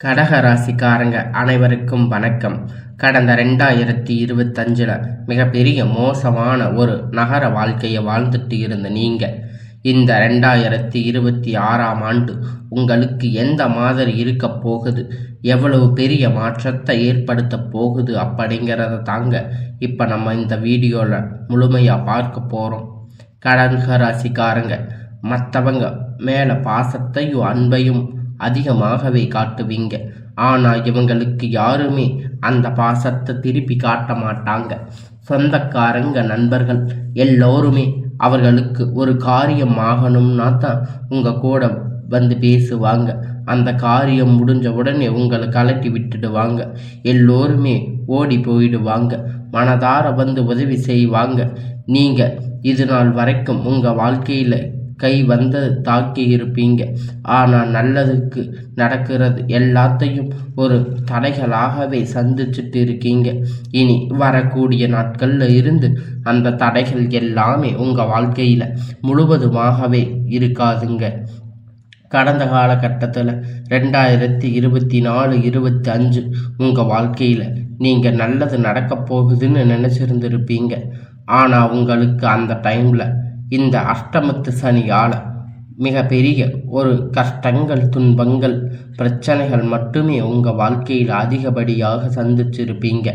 கடக ராசிக்காரங்க அனைவருக்கும் வணக்கம். கடந்த ரெண்டாயிரத்தி இருபத்தஞ்சில் மிகப்பெரிய மோசமான ஒரு நகர வாழ்க்கையை வாழ்ந்துட்டு இருந்த நீங்கள் இந்த ரெண்டாயிரத்தி இருபத்தி ஆறாம் ஆண்டு உங்களுக்கு எந்த மாதிரி இருக்க போகுது? எவ்வளவு பெரிய மாற்றத்தை ஏற்படுத்த போகுது அப்படிங்கிறத தாங்க இப்போ நம்ம இந்த வீடியோவில் முழுமையாக பார்க்க போகிறோம் கடக ராசிக்காரங்க மற்றவங்க மேலே பாசத்தையும் அன்பையும் அதிகமாகவே காட்டுவீங்க. ஆனால் இவங்களுக்கு யாருமே அந்த பாசத்தை திருப்பி காட்ட மாட்டாங்க. சொந்தக்காரங்க நண்பர்கள் எல்லோருமே அவர்களுக்கு ஒரு காரியம் ஆகணும்னா தான் உங்கள் கூட வந்து பேசுவாங்க. அந்த காரியம் முடிஞ்ச உடனே உங்களை கலட்டி விட்டுடுவாங்க. எல்லோருமே ஓடி போயிடுவாங்க. மனதார வந்து உதவி செய்வாங்க. நீங்கள் இது நாள் வரைக்கும் உங்கள் வாழ்க்கையில் கை வந்து தாக்கி இருப்பீங்க. ஆனால் நல்லதுக்கு நடக்கிறது எல்லாத்தையும் ஒரு தடைகளாகவே சந்திச்சுட்டு இருக்கீங்க. இனி வரக்கூடிய நாட்களில் இருந்து அந்த தடைகள் எல்லாமே உங்கள் வாழ்க்கையில் முழுவதுமாகவே இருக்காதுங்க. கடந்த காலகட்டத்தில் ரெண்டாயிரத்தி இருபத்தி நாலு இருபத்தி அஞ்சு உங்கள் வாழ்க்கையில் நீங்கள் நல்லது நடக்க போகுதுன்னு நினச்சிருந்துருப்பீங்க. ஆனால் உங்களுக்கு அந்த டைமில் இந்த அஷ்டமத்து சனியால் மிக பெரிய ஒரு கஷ்டங்கள் துன்பங்கள் பிரச்சனைகள் மட்டுமே உங்கள் வாழ்க்கையில் அதிகப்படியாக சந்திச்சிருப்பீங்க.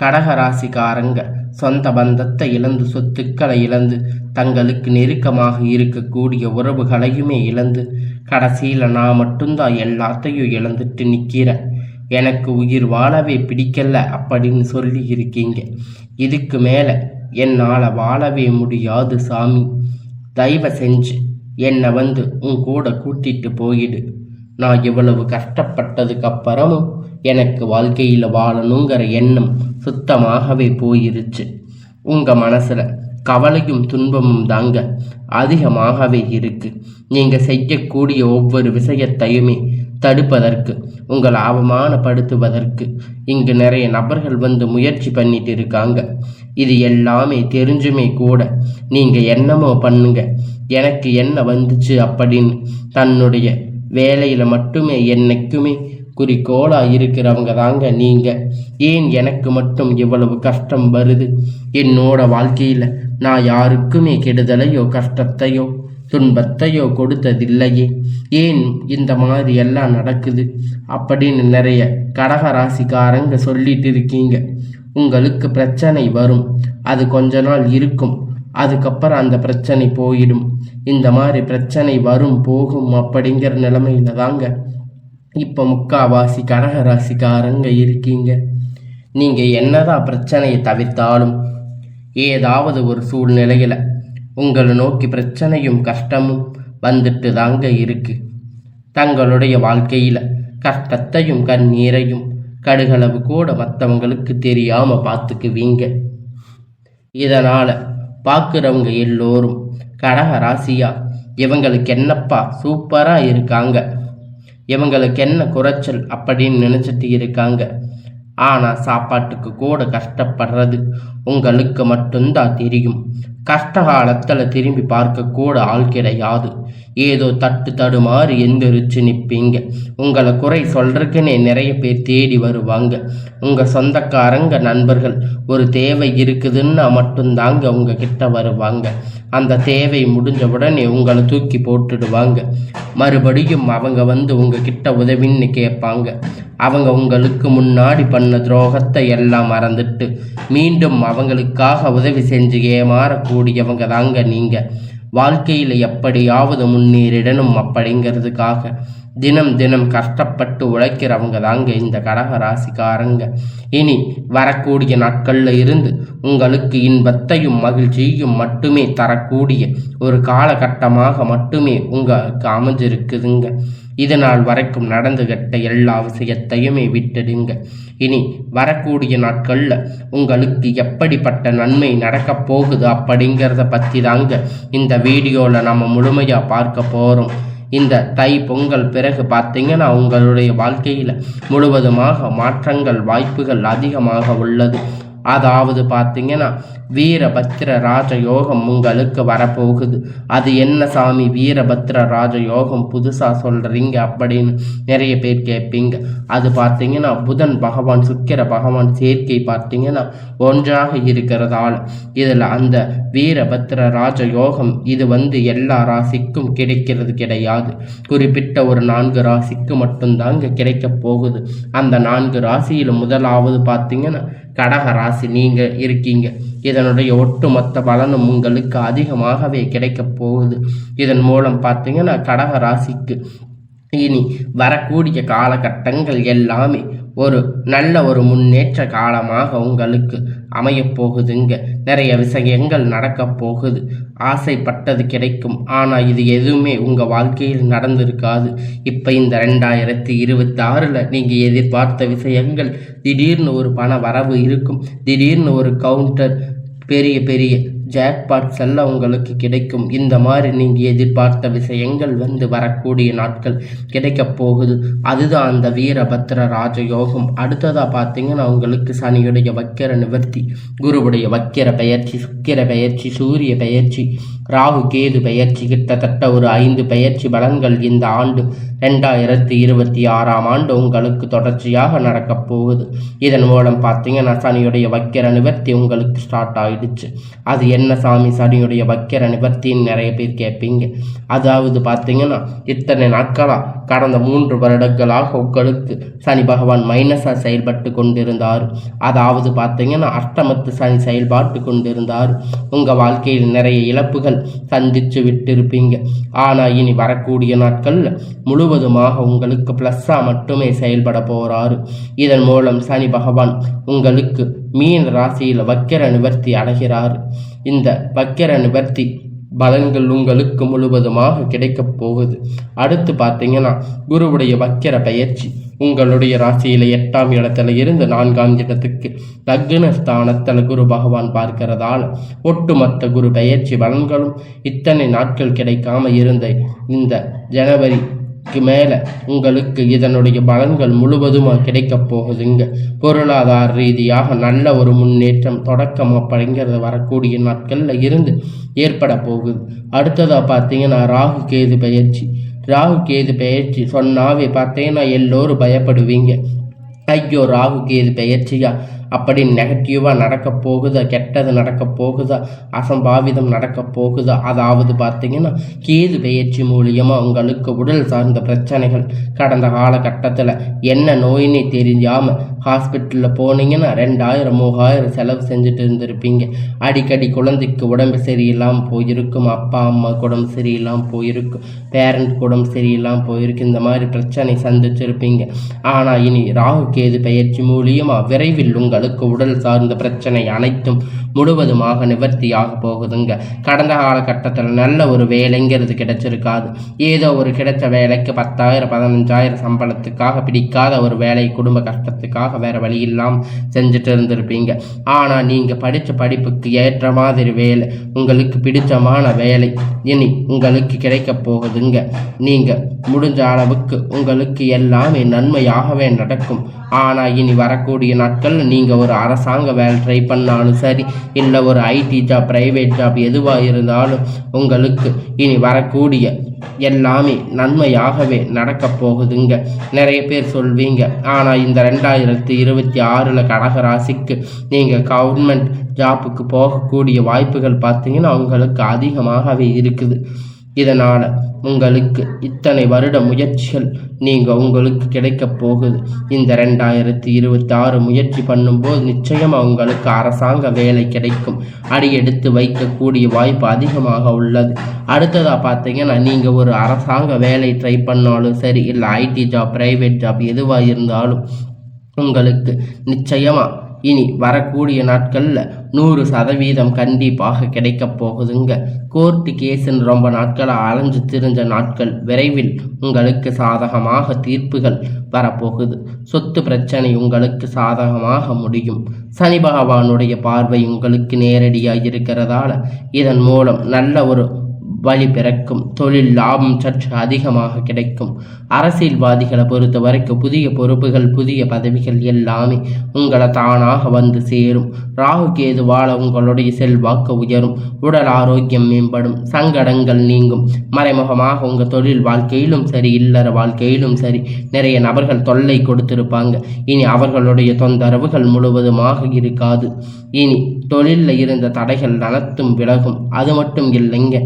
கடகராசிக்காரங்க சொந்த பந்தத்தை இழந்து சொத்துக்களை இழந்து தங்களுக்கு நெருக்கமாக இருக்கக்கூடிய உறவுகளையுமே இழந்து கடைசியில் நான் மட்டும்தான் எல்லாத்தையும் இழந்துட்டு நிற்கிறேன் எனக்கு உயிர் வாழவே பிடிக்கல அப்படின்னு சொல்லி இருக்கீங்க. இதுக்கு மேலே என்னால் வாழவே முடியாது சாமி. தயவு செஞ்சு என்னை வந்து உன் கூட கூட்டிட்டு போயிடு. நான் இவ்வளவு கஷ்டப்பட்டதுக்கு அப்புறமும் எனக்கு வாழ்க்கையில் வாழணுங்கிற எண்ணம் சுத்தமாகவே போயிருச்சு. உங்கள் மனசில் கவலையும் துன்பமும் தாங்க அதிகமாகவே இருக்கு. நீங்கள் செய்யக்கூடிய ஒவ்வொரு விஷயத்தையுமே தடுப்பதற்கு உங்களை அவமானப்படுத்துவதற்கு இங்கு நிறைய நபர்கள் வந்து முயற்சி பண்ணிட்டு இருக்காங்க. இது எல்லாமே தெரிஞ்சுமே கூட. நீங்கள் என்னமோ பண்ணுங்க. எனக்கு என்ன வந்துச்சு அப்படின்னு தன்னுடைய வேலையில் மட்டுமே என்னைக்குமே குறிக்கோளாக இருக்கிறவங்க தாங்க நீங்கள் ஏன் எனக்கு மட்டும் இவ்வளவு கஷ்டம் வருது? என்னோட வாழ்க்கையில் நான் யாருக்குமே கெடுதலையோ கஷ்டத்தையோ துன்பத்தையோ கொடுத்ததில்லையே. ஏன் இந்த மாதிரி எல்லாம் நடக்குது அப்படின்னு நிறைய கடகராசிக்காரங்க சொல்லிட்டு இருக்கீங்க. உங்களுக்கு பிரச்சனை வரும். அது கொஞ்ச நாள் இருக்கும். அதுக்கப்புறம் அந்த பிரச்சனை போயிடும். இந்த மாதிரி பிரச்சனை வரும் போகும் அப்படிங்கிற நிலைமையில தாங்க. இப்போ முக்காவாசி கடகராசிக்காரங்க இருக்கீங்க. நீங்கள் என்னதான் பிரச்சனையை தவிர்த்தாலும் ஏதாவது ஒரு சூழ்நிலையில் உங்களை நோக்கி பிரச்சனையும் கஷ்டமும் வந்துட்டு தாங்க இருக்கு. தங்களுடைய வாழ்க்கையில் கஷ்டத்தையும் கண்ணீரையும் கடுகளவு கூட மற்றவங்களுக்கு தெரியாமல் பார்த்துக்குவீங்க. இதனால் பார்க்குறவங்க எல்லோரும் கடக ராசியா இவங்களுக்கு என்னப்பா சூப்பராக இருக்காங்க. இவங்களுக்கு என்ன குறைச்சல் அப்படின்னு நினச்சிட்டு இருக்காங்க. ஆனால் சாப்பாட்டுக்கு கூட கஷ்டப்படுறது உங்களுக்கு மட்டும்தான் தெரியும். கஷ்ட காலத்தில் திரும்பி பார்க்க கூட ஆள் கிடையாது. ஏதோ தட்டு தடுமாறு எந்திரிச்சு நிற்பீங்க உங்களை குறை சொல்றதுக்குன்னே நிறைய பேர் தேடி வருவாங்க. உங்கள் சொந்தக்காரங்க நண்பர்கள் ஒரு தேவை இருக்குதுன்னா மட்டும்தாங்க உங்ககிட்ட வருவாங்க. அந்த தேவை முடிஞ்ச உடனே உங்களை தூக்கி போட்டுடுவாங்க. மறுபடியும் அவங்க வந்து உங்ககிட்ட உதவின்னு கேட்பாங்க. அவங்க உங்களுக்கு முன்னாடி பண்ண துரோகத்தை எல்லாம் மறந்துட்டு மீண்டும் அவங்களுக்காக உதவி செஞ்சு ஏமாறக்கூடியவங்க தாங்க நீங்கள் வாழ்க்கையில் எப்படியாவது முன்னேறிடணும் அப்படிங்கிறதுக்காக. தினம் தினம் கஷ்டப்பட்டு உழைக்கிறவங்க தாங்க இந்த கடக ராசிக்காரங்க. இனி வரக்கூடிய நாட்களில் இருந்து உங்களுக்கு இன்பத்தையும் மகிழ்ச்சியும் மட்டுமே தரக்கூடிய ஒரு காலகட்டமாக மட்டுமே உங்களுக்கு அமைஞ்சிருக்குதுங்க. இது நாள் வரைக்கும் நடந்துகிட்ட எல்லா விஷயத்தையுமே விட்டுடுங்க. இனி வரக்கூடிய நாட்களில் உங்களுக்கு எப்படிப்பட்ட நன்மை நடக்கப் போகுது அப்படிங்கிறத பற்றி தாங்க இந்த வீடியோவில் நம்ம முழுமையாக பார்க்க போகிறோம் இந்த தை பொங்கல் பிறகு பார்த்தீங்கன்னா உங்களுடைய வாழ்க்கையில் முழுவதுமாக மாற்றங்கள் வாய்ப்புகள் அதிகமாக உள்ளது. அதாவது பார்த்தீங்கன்னா வீரபத்ர ராஜ யோகம் உங்களுக்கு வரப்போகுது. அது என்ன சாமி? வீரபத்ர ராஜ யோகம் புதுசாக சொல்கிறீங்க அப்படின்னு நிறைய பேர் கேட்பீங்க. அது பார்த்தீங்கன்னா புதன் பகவான் சுக்கிர பகவான் சேர்க்கை பார்த்தீங்கன்னா ஒன்றாக இருக்கிறதால் இதில் அந்த வீரபத்ர ராஜ யோகம் இது வந்து எல்லா ராசிக்கும் கிடைக்கிறது கிடையாது. குறிப்பிட்ட ஒரு நான்கு ராசிக்கு மட்டும்தாங்க கிடைக்க போகுது. அந்த நான்கு ராசியில் முதலாவது பார்த்தீங்கன்னா கடக ராசி நீங்கள் இருக்கீங்க. இதனுடைய ஒட்டுமொத்த பலனும் உங்களுக்கு அதிகமாகவே கிடைக்க போகுது. இதன் மூலம் பார்த்தீங்கன்னா கடக ராசிக்கு இனி வரக்கூடிய காலகட்டங்கள் எல்லாமே ஒரு நல்ல ஒரு முன்னேற்ற காலமாக உங்களுக்கு அமையப்போகுதுங்க நிறைய விஷயங்கள் நடக்கப் போகுது. ஆசைப்பட்டது கிடைக்கும். ஆனால் இது எதுவுமே உங்கள் வாழ்க்கையில் நடந்திருக்காது. இப்போ இந்த ரெண்டாயிரத்தி இருபத்தி ஆறில் நீங்கள் எதிர்பார்த்த விஷயங்கள் திடீர்னு ஒரு பண வரவு இருக்கும். திடீர்னு ஒரு கவுண்டர் பெரிய பெரிய ஜாக்பாட்ஸ் எல்லாம் உங்களுக்கு கிடைக்கும். இந்த மாதிரி நீங்கள் எதிர்பார்த்த விஷயங்கள் வந்து வரக்கூடிய நாட்கள் கிடைக்கப் போகுது. அதுதான் அந்த வீரபத்ர ராஜயோகம். அடுத்ததாக பார்த்தீங்கன்னா உங்களுக்கு சனியுடைய வக்கிர நிவர்த்தி குருவுடைய வக்கிர பயிற்சி சுக்கிர பயிற்சி சூரிய பயிற்சி ராகு கேது பெயர்ச்சி கிட்டத்தட்ட ஒரு ஐந்து பெயர்ச்சி பலன்கள் இந்த ஆண்டு ரெண்டாயிரத்தி இருபத்தி ஆறாம் ஆண்டு உங்களுக்கு தொடர்ச்சியாக நடக்கப் போகுது. இதன் மூலம் பார்த்தீங்கன்னா சனியுடைய வக்கிர நிவர்த்தி உங்களுக்கு ஸ்டார்ட் ஆயிடுச்சு. அது என்ன சாமி? சனியுடைய வக்கிர நிவர்த்தின்னு நிறைய பேர் கேட்பீங்க. அதாவது பார்த்தீங்கன்னா இத்தனை நாட்களாக கடந்த மூன்று வருடங்களாக உங்களுக்கு சனி பகவான் மைனஸாக செயல்பட்டு கொண்டிருந்தார். அதாவது பார்த்தீங்கன்னா அஷ்டமத்து சனி செயல்பாட்டு கொண்டிருந்தார். உங்கள் வாழ்க்கையில் நிறைய இழப்புகள் சந்தித்து விட்டிருப்பீங்க. ஆனால் இனி வரக்கூடிய நாட்களில் முழுவதுமாக உங்களுக்கு ப்ளஸ்ஸாக மட்டுமே செயல்பட போகிறாரு இதன் மூலம் சனி பகவான் உங்களுக்கு மீன் ராசியில் வக்கிர நிவர்த்தி அடைகிறார். இந்த வக்கிர நிவர்த்தி பலன்கள் உங்களுக்கு முழுவதுமாக கிடைக்கப் போகுது. அடுத்து பார்த்தீங்கன்னா குருவுடைய வக்கிர பயிற்சி. உங்களுடைய ராசியில் எட்டாம் இடத்துல இருந்து நான்காம் இடத்துக்கு லக்னஸ்தானத்தில் குரு பகவான் பார்க்கிறதால ஒட்டுமொத்த குரு பயிற்சி பலன்களும் இத்தனை நாட்கள் கிடைக்காம இருந்த இந்த ஜனவரி மேலே உங்களுக்கு இதனுடைய பலன்கள் முழுவதுமாக கிடைக்கப் போகுதுங்க. பொருளாதார ரீதியாக நல்ல ஒரு முன்னேற்றம் தொடக்கம் அப்படிங்கிறது வரக்கூடிய நாட்களில் இருந்து ஏற்பட போகுது. அடுத்ததாக பார்த்தீங்கன்னா ராகு கேது பயிற்சி ராகு கேது பயிற்சி சொன்னாவே பார்த்தீங்கன்னா எல்லோரும் பயப்படுவீங்க. ஐயோ ராகு கேது பயிற்சியா அப்படி நெகட்டிவாக நடக்க போகுதா? கெட்டது நடக்க போகுதா? அசம்பாவிதம் நடக்க போகுதா? அதாவது பார்த்தீங்கன்னா கேது பயிற்சி மூலியமாக உங்களுக்கு உடல் சார்ந்த பிரச்சனைகள் கடந்த காலகட்டத்தில் என்ன நோயினே தெரிஞ்சாமல் ஹாஸ்பிட்டலில் போனீங்கன்னா ரெண்டாயிரம் மூவாயிரம் செலவு செஞ்சுட்டு இருந்திருப்பீங்க. அடிக்கடி குழந்தைக்கு உடம்பு சரியில்லாமல் போயிருக்கும் அப்பா அம்மா உடம்பு சரியில்லாமல் போயிருக்கும் பேரண்ட் உடம்பு சரியில்லாமல் போயிருக்கு இந்த மாதிரி பிரச்சனை சந்திச்சிருப்பீங்க. ஆனால் இனி ராகு கேது பயிற்சி மூலியமாக விரைவில் உங்கள் அழுக்கு உடல் சார்ந்த பிரச்சனை அனைத்தும் முழுவதுமாக நிவர்த்தியாக போகுதுங்க. கடந்த காலகட்டத்தில் நல்ல ஒரு வேலைங்கிறது கிடைச்சிருக்காது. ஏதோ ஒரு கிடைச்ச வேலைக்கு பத்தாயிரம் பதினஞ்சாயிரம் சம்பளத்துக்காக பிடிக்காத ஒரு வேலை குடும்ப கஷ்டத்துக்காக வேற வழி இல்லாமல் செஞ்சுட்டு இருந்திருப்பீங்க. ஆனால் நீங்கள் படித்த படிப்புக்கு ஏற்ற மாதிரி வேலை உங்களுக்கு பிடிச்சமான வேலை இனி உங்களுக்கு கிடைக்க போகுதுங்க. நீங்கள் முடிஞ்ச அளவுக்கு உங்களுக்கு எல்லாமே நன்மையாகவே நடக்கும். ஆனால் இனி வரக்கூடிய நாட்கள் நீங்கள் ஒரு அரசாங்க வேலை ட்ரை பண்ணாலும் சரி இல்லை ஒரு ஐடி ஜாப் ப்ரைவேட் ஜாப் எதுவாக இருந்தாலும் உங்களுக்கு இனி வரக்கூடிய எல்லாமே நன்மையாகவே நடக்க போகுதுங்க. நிறைய பேர் சொல்வீங்க ஆனால் இந்த ரெண்டாயிரத்தி இருபத்தி ஆறில் கடக ராசிக்கு நீங்கள் கவர்மெண்ட் ஜாப்புக்கு போகக்கூடிய வாய்ப்புகள் பார்த்தீங்கன்னா உங்களுக்கு அதிகமாகவே இருக்குது. இதனால் உங்களுக்கு இத்தனை வருட முயற்சிகள் நீங்கள் உங்களுக்கு கிடைக்க போகுது. இந்த ரெண்டாயிரத்தி இருபத்தி ஆறு முயற்சி பண்ணும்போது நிச்சயமாக உங்களுக்கு அரசாங்க வேலை கிடைக்கும். அடியெடுத்து வைக்கக்கூடிய வாய்ப்பு அதிகமாக உள்ளது. அடுத்ததாக பார்த்தீங்கன்னா நீங்கள் ஒரு அரசாங்க வேலை ட்ரை பண்ணாலும் சரி இல்லை ஐடி ஜாப் ப்ரைவேட் ஜாப் எதுவாக இருந்தாலும் உங்களுக்கு நிச்சயமாக இனி வரக்கூடிய நாட்களில் நூறு சதவீதம் கண்டிப்பாக கிடைக்கப் போகுதுங்க. கோர்ட்டு கேஸுன்னு ரொம்ப நாட்களாக அலைஞ்சு திரிஞ்ச நாட்கள் விரைவில் உங்களுக்கு சாதகமாக தீர்ப்புகள் வரப்போகுது. சொத்து பிரச்சனை உங்களுக்கு சாதகமாக முடியும். சனி பகவானுடைய பார்வை உங்களுக்கு நேரடியாக இருக்கிறதால இதன் மூலம் நல்ல ஒரு வழி பிறக்கும். தொழில் லாபம் சற்று அதிகமாக கிடைக்கும். அரசியல்வாதிகளை பொறுத்த வரைக்கும் புதிய பொறுப்புகள் புதிய பதவிகள் எல்லாமே உங்களை தானாக வந்து சேரும். ராகு கேதுவால உங்களுடைய செல்வாக்கு உயரும். உடல் ஆரோக்கியம் மேம்படும். சங்கடங்கள் நீங்கும். மறைமுகமாக உங்கள் தொழில் வாழ்க்கையிலும் சரி இல்லற வாழ்க்கையிலும் சரி நிறைய நபர்கள் தொல்லை கொடுத்திருப்பாங்க. இனி அவர்களுடைய தொந்தரவுகள் முழுவதுமாக இருக்காது. இனி தொழிலில் இருந்த தடைகள் அனைத்தும் விலகும். அது மட்டும் இல்லைங்க.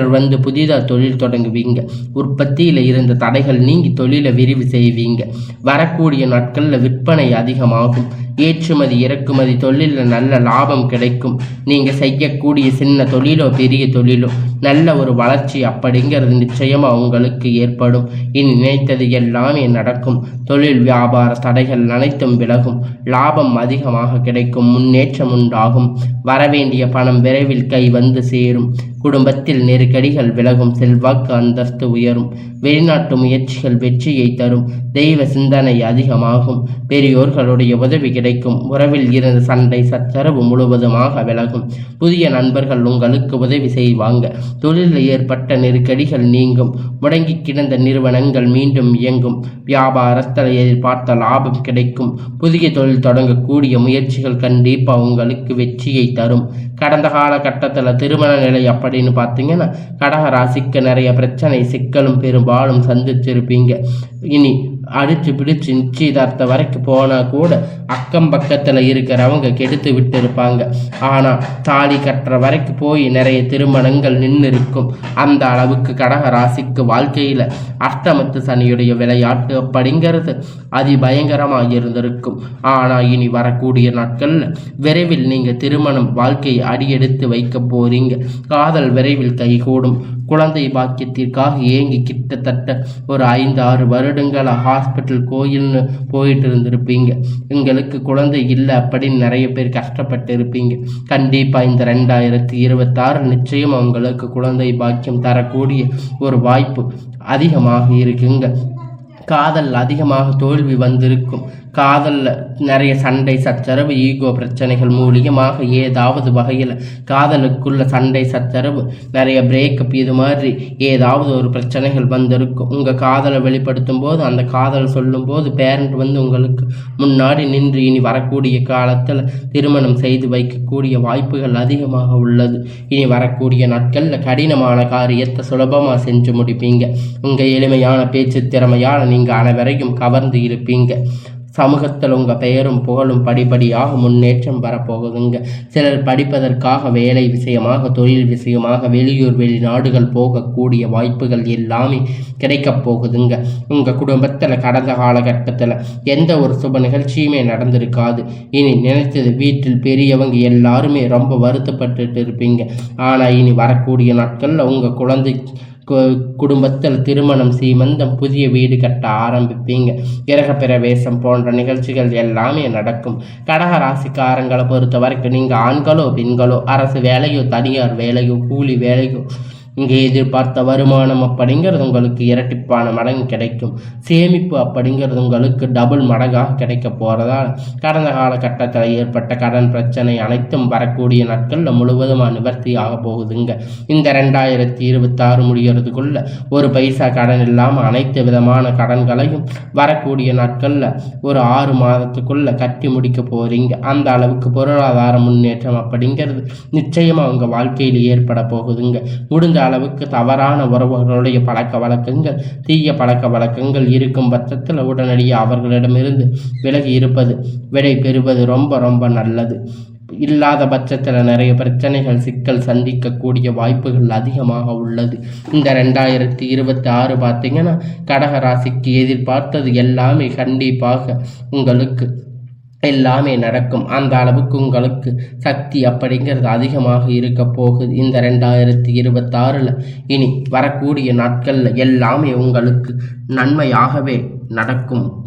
சிலர் வந்து புதிதாக தொழில் தொடங்குவீங்க. உற்பத்தியில் இருந்த தடைகள் நீங்கி தொழிலை விரிவு செய்வீங்க. வரக்கூடிய நாட்களில் விற்பனை அதிகமாகும். ஏற்றுமதி இறக்குமதி தொழிலில் நல்ல லாபம் கிடைக்கும். நீங்கள் செய்யக்கூடிய சின்ன தொழிலோ பெரிய தொழிலோ நல்ல ஒரு வளர்ச்சி அப்படிங்கிறது நிச்சயமாக உங்களுக்கு ஏற்படும். இனி நினைத்தது எல்லாமே நடக்கும். தொழில் வியாபார தடைகள் அனைத்தும் விலகும். லாபம் அதிகமாக கிடைக்கும் முன்னேற்றம் உண்டாகும். வரவேண்டிய பணம் விரைவில் கை வந்து சேரும். குடும்பத்தில் நெருக்கடிகள் விலகும் செல்வாக்கு அந்தஸ்து உயரும். வெளிநாட்டு முயற்சிகள் வெற்றியை தரும். தெய்வ சிந்தனை அதிகமாகும். பெரியோர்களுடைய உதவி கிடைக்கும். உறவில் இருந்த சண்டை சச்சரவு முழுவதுமாக விலகும். புதிய நண்பர்கள் உங்களுக்கு உதவி செய்வாங்க. தொழிலில் ஏற்பட்ட நெருக்கடிகள் நீங்கும். முடங்கி கிடந்த நிறுவனங்கள் மீண்டும் இயங்கும். வியாபாரத்தில் எதிர்பார்த்த லாபம் கிடைக்கும். புதிய தொழில் தொடங்கக்கூடிய முயற்சிகள் கண்டிப்பாக உங்களுக்கு வெற்றியை தரும். கடந்த காலகட்டத்தில் திருமண நிலை அப்படின்னு பார்த்தீங்கன்னா கடக ராசிக்கு நிறைய பிரச்சனை சிக்கலும் பெரும்பாலும் சந்திச்சிருப்பீங்க. இனி அடிச்சு பிடிச்சு நிச்சயதார்த்த வரைக்கும் போனால் கூட அக்கம் பக்கத்தில் இருக்கிறவங்க கெடுத்து விட்டு இருப்பாங்க ஆனால் தாலி கட்டுற வரைக்கும் போய் நிறைய திருமணங்கள் நின்று இருக்கும் அந்த அளவுக்கு கடக ராசிக்கு வாழ்க்கையில் அஷ்டமத்து சனியுடைய விளையாட்டு அப்படிங்கிறது அதிபயங்கரமாக இருந்திருக்கும். ஆனால் இனி வரக்கூடிய நாட்களில் விரைவில் நீங்கள் திருமணம் வாழ்க்கையை அடியெடுத்து வைக்க போறீங்க. காதல் விரைவில் கைகூடும். குழந்தை பாக்கியத்திற்காக ஏங்கி கிட்டத்தட்ட ஒரு ஐந்து ஆறு வருடங்கள் ஹாஸ்பிட்டல் கோயில்னு போயிட்டு இருந்திருப்பீங்க எங்களுக்கு குழந்தை இல்லை அப்படின்னு நிறைய பேர் கஷ்டப்பட்டு இருப்பீங்க கண்டிப்பாக இந்த ரெண்டாயிரத்தி இருபத்தாறு நிச்சயம் அவங்களுக்கு குழந்தை பாக்கியம் தரக்கூடிய ஒரு வாய்ப்பு அதிகமாக இருக்குங்க. காதல் அதிகமாக தோல்வி வந்திருக்கும். காதலில் நிறைய சண்டை சச்சரவு ஈகோ பிரச்சனைகள் மூலியமாக ஏதாவது வகையில் காதலுக்குள்ள சண்டை சச்சரவு நிறைய பிரேக்கப் இது மாதிரி ஏதாவது ஒரு பிரச்சனைகள் வந்திருக்கும். உங்கள் காதலை வெளிப்படுத்தும் போது அந்த காதல் சொல்லும்போது பேரண்ட் வந்து உங்களுக்கு முன்னாடி நின்று இனி வரக்கூடிய காலத்தில் திருமணம் செய்து வைக்கக்கூடிய வாய்ப்புகள் அதிகமாக உள்ளது. இனி வரக்கூடிய நாட்களில் கடினமான காரியத்தை சுலபமாக செஞ்சு முடிப்பீங்க. உங்கள் எளிமையான பேச்சு திறமையால் நீங்கள் அனைவரையும் கவர்ந்து இருப்பீங்க. சமூகத்தில் உங்கள் பெயரும் புகழும் படிப்படியாக முன்னேற்றம் வரப்போகுதுங்க. சிலர் படிப்பதற்காக வேலை விஷயமாக தொழில் விஷயமாக வெளியூர் வெளிநாடுகள் போகக்கூடிய வாய்ப்புகள் எல்லாமே கிடைக்கப் போகுதுங்க. உங்கள் குடும்பத்தில் கடந்த காலகட்டத்தில் எந்த ஒரு சுப நிகழ்ச்சியுமே நடந்திருக்காது. இனி நினைத்தது வீட்டில் பெரியவங்க எல்லாருமே ரொம்ப வருத்தப்பட்டுட்டு இருப்பீங்க. ஆனால் இனி வரக்கூடிய நாட்களில் உங்கள் குழந்தை குடும்பத்தில் திருமணம் சீமந்தம் புதிய வீடு கட்ட ஆரம்பிப்பீங்க. கிரக பிரவேசம் போன்ற நிகழ்ச்சிகள் எல்லாமே நடக்கும். கடக ராசிக்காரங்களை பொறுத்த வரைக்கும் நீங்கள் ஆண்களோ பெண்களோ அரசு வேலையோ தனியார் வேலையோ கூலி வேலையோ இங்கே எதிர்பார்த்த வருமானம் அப்படிங்கிறது உங்களுக்கு இரட்டிப்பான மடங்கு கிடைக்கும். சேமிப்பு அப்படிங்கிறது உங்களுக்கு டபுள் மடங்காக கிடைக்க போகிறதால் கடந்த காலகட்டத்தில் ஏற்பட்ட கடன் பிரச்சனை அனைத்தும் வரக்கூடிய நாட்களில் முழுவதுமாக நிவர்த்தி ஆக போகுதுங்க. இந்த ரெண்டாயிரத்தி இருபத்தாறு முடிகிறதுக்குள்ள ஒரு பைசா கடன் இல்லாமல் அனைத்து விதமான கடன்களையும் வரக்கூடிய நாட்களில் ஒரு ஆறு மாதத்துக்குள்ள கட்டி முடிக்க போகிறீங்க அந்த அளவுக்கு பொருளாதார முன்னேற்றம் அப்படிங்கிறது நிச்சயமாக உங்கள் வாழ்க்கையில் ஏற்பட போகுதுங்க. முடிஞ்ச அளவுக்கு தவறான உறவுகளுடைய பழக்க வழக்கங்கள் தீய பழக்க வழக்கங்கள் இருக்கும் பட்சத்தில் உடனடியாக அவர்களிடமிருந்து விலகி இருப்பது விடை பெறுவது ரொம்ப ரொம்ப நல்லது. இல்லாத பட்சத்தில் நிறைய பிரச்சனைகள் சிக்கல் சந்திக்கக்கூடிய வாய்ப்புகள் அதிகமாக உள்ளது. இந்த ரெண்டாயிரத்தி இருபத்தி ஆறு பார்த்தீங்கன்னா கடகராசிக்கு எதிர்பார்த்தது எல்லாமே கண்டிப்பாக உங்களுக்கு எல்லாமே நடக்கும். அந்த அளவுக்கு உங்களுக்கு சக்தி அப்படிங்கிறது அதிகமாக இருக்க போகுது. இந்த ரெண்டாயிரத்தி இருபத்தாறில் இனி வரக்கூடிய நாட்களில் எல்லாமே உங்களுக்கு நன்மையாகவே நடக்கும்.